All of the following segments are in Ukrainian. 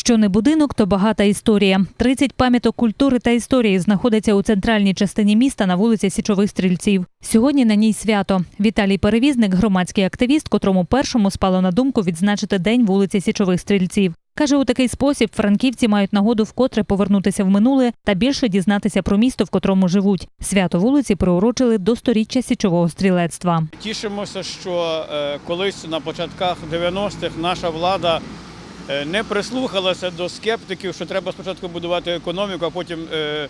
Що не будинок, то багата історія. 30 пам'яток культури та історії знаходиться у центральній частині міста на вулиці Січових Стрільців. Сьогодні на ній свято. Віталій Перевізник, громадський активіст, котрому першому спало на думку відзначити день вулиці Січових Стрільців. Каже, у такий спосіб франківці мають нагоду вкотре повернутися в минуле та більше дізнатися про місто, в котрому живуть. Свято вулиці приурочили до сторіччя січового стрілецтва. Тішимося, що е, колись на початках 90-х наша влада не прислухалася до скептиків, що треба спочатку будувати економіку, а потім е,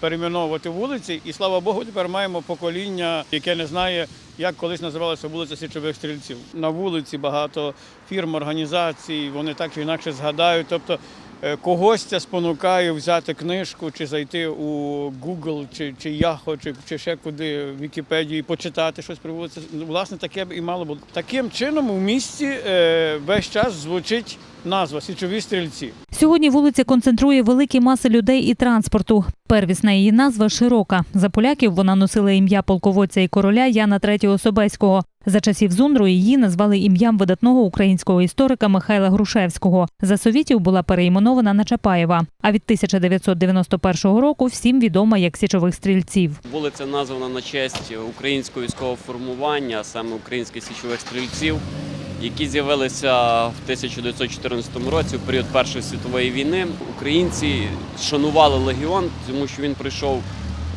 перейменовувати вулиці. І слава Богу, тепер маємо покоління, яке не знає, як колись називалася вулиця Січових Стрільців. На вулиці багато фірм, організацій, вони так чи інакше згадають. Тобто е, когось це спонукає взяти книжку чи зайти у Google чи, чи Yahoo, чи, чи ще куди в Вікіпедії почитати щось про вулиці. Ну, Власне, таке б і мало бути. Таким чином у місті е, весь час звучить назва Січові стрільці. Сьогодні вулиця концентрує великі маси людей і транспорту. Первісна її назва широка. За поляків вона носила ім'я полководця і короля Яна III Собеського. За часів Зундру її назвали ім'ям видатного українського історика Михайла Грушевського. За совітів була переіменована на Чапаєва. А від 1991 року всім відома як січових стрільців. Вулиця названа на честь українського військового формування, саме українських січових стрільців, які з'явилися в 1914 році, в період Першої світової війни. Українці шанували легіон, тому що він пройшов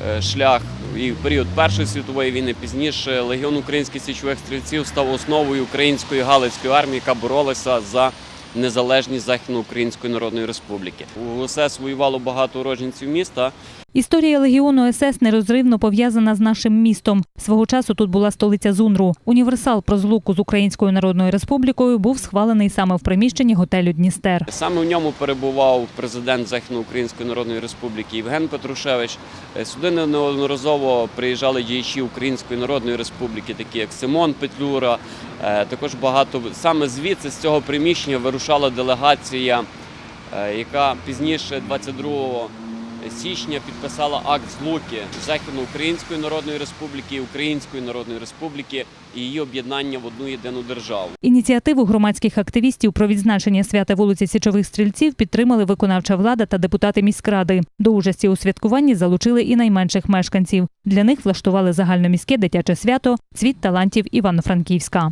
е, шлях і в період Першої світової війни. Пізніше легіон українських січових стрільців став основою української галицької армії, яка боролася за незалежність Західноукраїнської Народної Республіки. У СС воювало багато уродженців міста. Історія легіону СС нерозривно пов'язана з нашим містом. Свого часу тут була столиця Зундру. Універсал про злуку з Українською Народною Республікою був схвалений саме в приміщенні готелю Дністер. Саме в ньому перебував президент Західноукраїнської Народної Республіки Євген Петрушевич. Е, Сюди неодноразово приїжджали діячі Української Народної Республіки, такі як Симон Петлюра. Е, Також багато саме звідси з цього приміщення вирушала делегація, е, яка пізніше, 22 січня, підписала акт злуки Західноукраїнської Народної Республіки Української Народної Республіки і її об'єднання в одну єдину державу. Ініціативу громадських активістів про відзначення свята вулиці Січових Стрільців підтримали виконавча влада та депутати міськради. До участі у святкуванні залучили і найменших мешканців. Для них влаштували загальноміське дитяче свято Цвіт талантів Івано-Франківська.